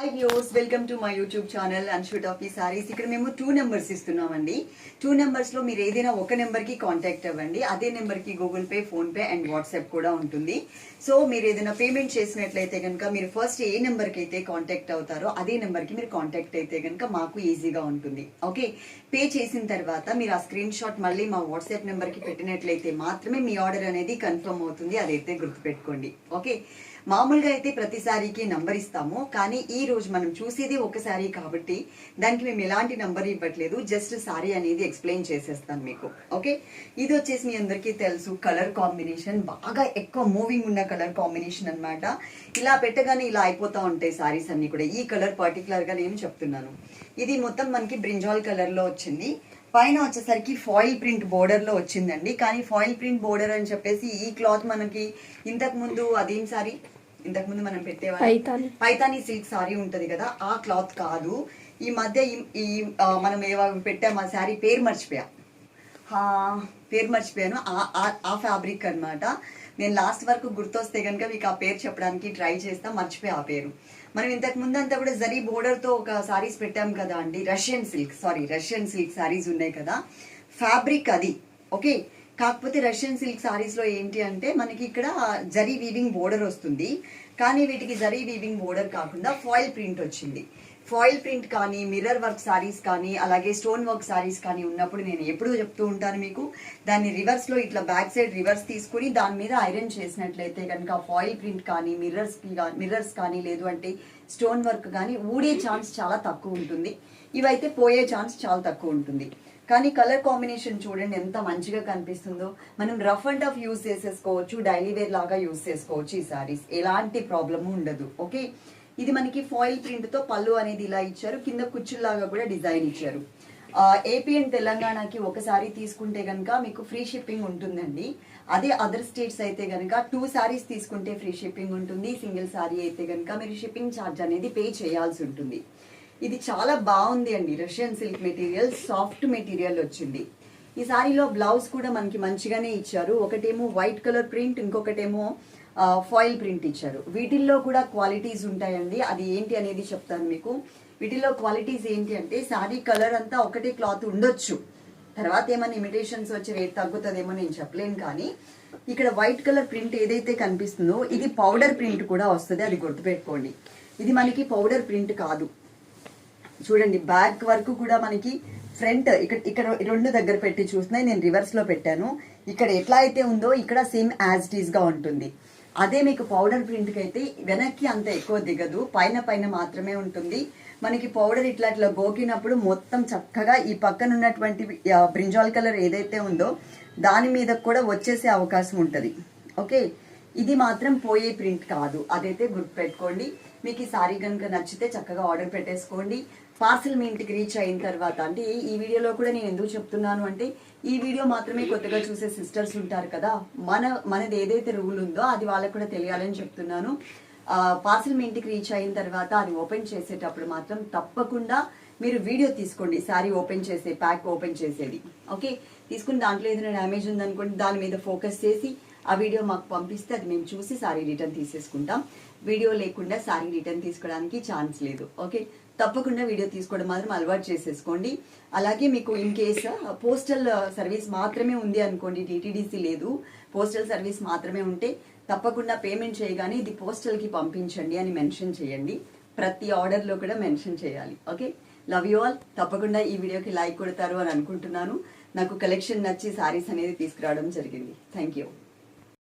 Hi views welcome to my YouTube channel అన్షూట్ of saris ఇక్కడ మేము two numbers ఇస్తున్నామండి. Two నెంబర్స్లో మీరు ఏదైనా ఒక నెంబర్కి కాంటాక్ట్ అవ్వండి. అదే నెంబర్కి Google Pay PhonePe and WhatsApp కూడా ఉంటుంది. సో మీరు ఏదైనా పేమెంట్ చేసినట్లయితే కనుక మీరు ఫస్ట్ ఏ నెంబర్కి అయితే కాంటాక్ట్ అవుతారో అదే నెంబర్కి మీరు కాంటాక్ట్ అయితే కనుక మాకు ఈజీగా ఉంటుంది. ఓకే పే చేసిన తర్వాత మీరు ఆ స్క్రీన్ షాట్ మళ్ళీ మా వాట్సాప్ నెంబర్కి పెట్టినట్లయితే మాత్రమే మీ ఆర్డర్ అనేది కన్ఫర్మ్ అవుతుంది. అదైతే గుర్తుపెట్టుకోండి. ఓకే మామూలుగా అయితే ప్రతి సారీకి నంబర్ ఇస్తాము కానీ ఈ రోజు మనం చూసేది ఒకసారి కాబట్టి దానికి మేము ఎలాంటి నంబర్ ఇవ్వట్లేదు జస్ట్ సారీ అనేది ఎక్స్ప్లెయిన్ చేసేస్తాను మీకు ఓకే ఇది వచ్చేసి మీ అందరికీ తెలుసు కలర్ కాంబినేషన్ బాగా ఎక్కువ మూవింగ్ ఉన్న కలర్ కాంబినేషన్ అన్నమాట. ఇలా పెట్టగానే ఇలా అయిపోతా ఉంటాయి సారీస్ అన్ని కూడా. ఈ కలర్ పర్టికులర్గా నేను చెప్తున్నాను. ఇది మొత్తం మనకి బ్రింజాల్ కలర్లో వచ్చింది. పైన వచ్చేసరికి ఫాయిల్ ప్రింట్ బోర్డర్లో వచ్చిందండి. కానీ ఫాయిల్ ప్రింట్ బోర్డర్ అని చెప్పేసి ఈ క్లాత్ మనకి ఇంతకు ముందు అదేం సారీ? ఇంతకు ముందు మనం పెట్టేవాళ్ళం. పైతాని. సిల్క్ సారీ ఉంటది కదా ఆ క్లాత్ కాదు. ఈ మధ్య ఈ- మనం ఏవో పెట్టాం ఆ శారీ పేరు మర్చిపోయా. పేరు మర్చిపోయాను. ఆ- ఫ్యాబ్రిక్ అన్నమాట. నేను లాస్ట్ వరకు గుర్తొస్తే కనుక మీకు ఆ పేరు చెప్పడానికి ట్రై చేస్తా మర్చిపోయా ఆ పేరు. మనం ఇంతకు ముందు అంతా కూడా జరీ బోర్డర్తో ఒక సారీస్ పెట్టాం కదా అండి. Russian silk sari Russian silk saris ఉన్నాయి కదా. ఫ్యాబ్రిక్ అది ఓకే కాకపోతే రష్యన్ సిల్క్ శారీస్లో ఏంటి అంటే మనకి ఇక్కడ జరీ వీవింగ్ బోర్డర్ వస్తుంది. కానీ వీటికి జరీ వీవింగ్ బోర్డర్ కాకుండా ఫాయిల్ ప్రింట్ వచ్చింది. ఫాయిల్ ప్రింట్ కానీ మిర్రర్ వర్క్ సారీస్ కానీ అలాగే స్టోన్ వర్క్ సారీస్ కానీ ఉన్నప్పుడు నేను ఎప్పుడూ చెప్తూ ఉంటాను మీకు దాన్ని రివర్స్లో ఇట్లా బ్యాక్ సైడ్ రివర్స్ తీసుకుని దాని మీద ఐరన్ చేసినట్లయితే కనుక ఫాయిల్ ప్రింట్ కానీ మిర్రర్స్ మిర్రర్స్ కానీ లేదు అంటే స్టోన్ వర్క్ కానీ ఊడే ఛాన్స్ చాలా తక్కువ ఉంటుంది. ఇవైతే పోయే ఛాన్స్ చాలా తక్కువ ఉంటుంది. కానీ కలర్ కాంబినేషన్ చూడండి ఎంత మంచిగా కనిపిస్తుందో. మనం రఫ్ అండ్ టఫ్ యూస్ చేసేసుకోవచ్చు డైలీ వేర్ లాగా యూస్ చేసుకోవచ్చు ఈ సారీస్ ఎలాంటి ప్రాబ్లము ఉండదు. ఓకే ఇది మనకి ఫాయిల్ ప్రింట్తో పళ్ళు అనేది ఇలా ఇచ్చారు. కింద కుచ్చుల్లాగా కూడా డిజైన్ ఇచ్చారు. ఏపీ అండ్ తెలంగాణకి ఒకసారి తీసుకుంటే కనుక మీకు ఫ్రీ షిప్పింగ్ ఉంటుందండి. అదే అదర్ స్టేట్స్ అయితే కనుక టూ శారీస్ తీసుకుంటే ఫ్రీ షిప్పింగ్ ఉంటుంది. సింగిల్ సారీ అయితే కనుక మీరు షిప్పింగ్ ఛార్జ్ అనేది పే చేయాల్సి ఉంటుంది. ఇది చాలా బాగుంది అండి. Russian silk material soft material వచ్చింది. ఈ సారీలో బ్లౌజ్ కూడా మనకి మంచిగానే ఇచ్చారు. ఒకటేమో వైట్ కలర్ ప్రింట్ ఇంకొకటేమో ఫాయిల్ ప్రింట్ ఇచ్చారు. వీటిల్లో కూడా క్వాలిటీస్ ఉంటాయండి. అది ఏంటి అనేది చెప్తాను మీకు. వీటిల్లో క్వాలిటీస్ ఏంటి అంటే శారీ కలర్ అంతా ఒకటే క్లాత్ ఉండొచ్చు. తర్వాత ఏమైనా ఇమిటేషన్స్ వచ్చి రేట్ తగ్గుతుందేమో నేను చెప్పలేను కానీ ఇక్కడ వైట్ కలర్ ప్రింట్ ఏదైతే కనిపిస్తుందో ఇది పౌడర్ ప్రింట్ కూడా వస్తుంది. అది గుర్తుపెట్టుకోండి. ఇది మనకి పౌడర్ ప్రింట్ కాదు. చూడండి బ్యాక్ వరకు కూడా మనకి ఫ్రంట్ ఇక్కడ ఇక్కడ రెండు దగ్గర పెట్టి చూస్తున్నాయి. నేను రివర్స్లో పెట్టాను. ఇక్కడ ఎట్లా అయితే ఉందో ఇక్కడ సేమ్ యాజ్ ఇట్ ఉంటుంది. అదే మీకు పౌడర్ ప్రింట్కి అయితే వెనక్కి అంత ఎక్కువ దిగదు. పైన పైన మాత్రమే ఉంటుంది. మనకి పౌడర్ ఇట్లా ఇట్లా గోకినప్పుడు మొత్తం చక్కగా ఈ పక్కన ఉన్నటువంటి బ్రింజాల్ కలర్ ఏదైతే ఉందో దాని మీద కూడా వచ్చేసే అవకాశం ఉంటుంది. ఓకే? ఇది మాత్రం పోయే ప్రింట్ కాదు. అదైతే గుర్తుపెట్టుకోండి. మీకు ఈ సారీ కనుక నచ్చితే చక్కగా ఆర్డర్ పెట్టేసుకోండి. పార్సిల్ మీ ఇంటికి రీచ్ అయిన తర్వాత అంటే ఈ వీడియోలో కూడా నేను ఎందుకు చెప్తున్నాను అంటే ఈ వీడియో మాత్రమే కొత్తగా చూసే సిస్టర్స్ ఉంటారు కదా మన మనది ఏదైతే రూల్ ఉందో అది వాళ్ళకు కూడా తెలియాలని చెప్తున్నాను. పార్సిల్ మీ ఇంటికి రీచ్ అయిన తర్వాత అది ఓపెన్ చేసేటప్పుడు మాత్రం తప్పకుండా మీరు వీడియో తీసుకోండి శారీ ఓపెన్ చేసే ప్యాక్ ఓపెన్ చేసేది. ఓకే? తీసుకుని దాంట్లో ఏదైనా డ్యామేజ్ ఉందనుకోండి దాని మీద ఫోకస్ చేసి ఆ వీడియో మాకు పంపిస్తే అది మేము చూసి సారీ రిటర్న్ తీసేసుకుంటాం. వీడియో లేకుండా సారీ రిటర్న్ తీసుకోవడానికి ఛాన్స్ లేదు. ఓకే? తప్పకుండా వీడియో తీసుకోవడం మాత్రం అలవాటు చేసేసుకోండి. అలాగే మీకు ఇన్ కేస్ పోస్టల్ సర్వీస్ మాత్రమే ఉంది అనుకోండి టీటీడీసీ లేదు. పోస్టల్ సర్వీస్ మాత్రమే ఉంటే తప్పకుండా పేమెంట్ చేయగానే ఇది పోస్టల్కి పంపించండి అని మెన్షన్ చేయండి. ప్రతి ఆర్డర్లో కూడా మెన్షన్ చేయాలి. ఓకే? లవ్ యూ ఆల్ తప్పకుండా ఈ వీడియోకి లైక్ కొడతారు అని అనుకుంటున్నాను. నాకు కలెక్షన్ నచ్చి సారీస్ అనేది తీసుకురావడం జరిగింది. Thank you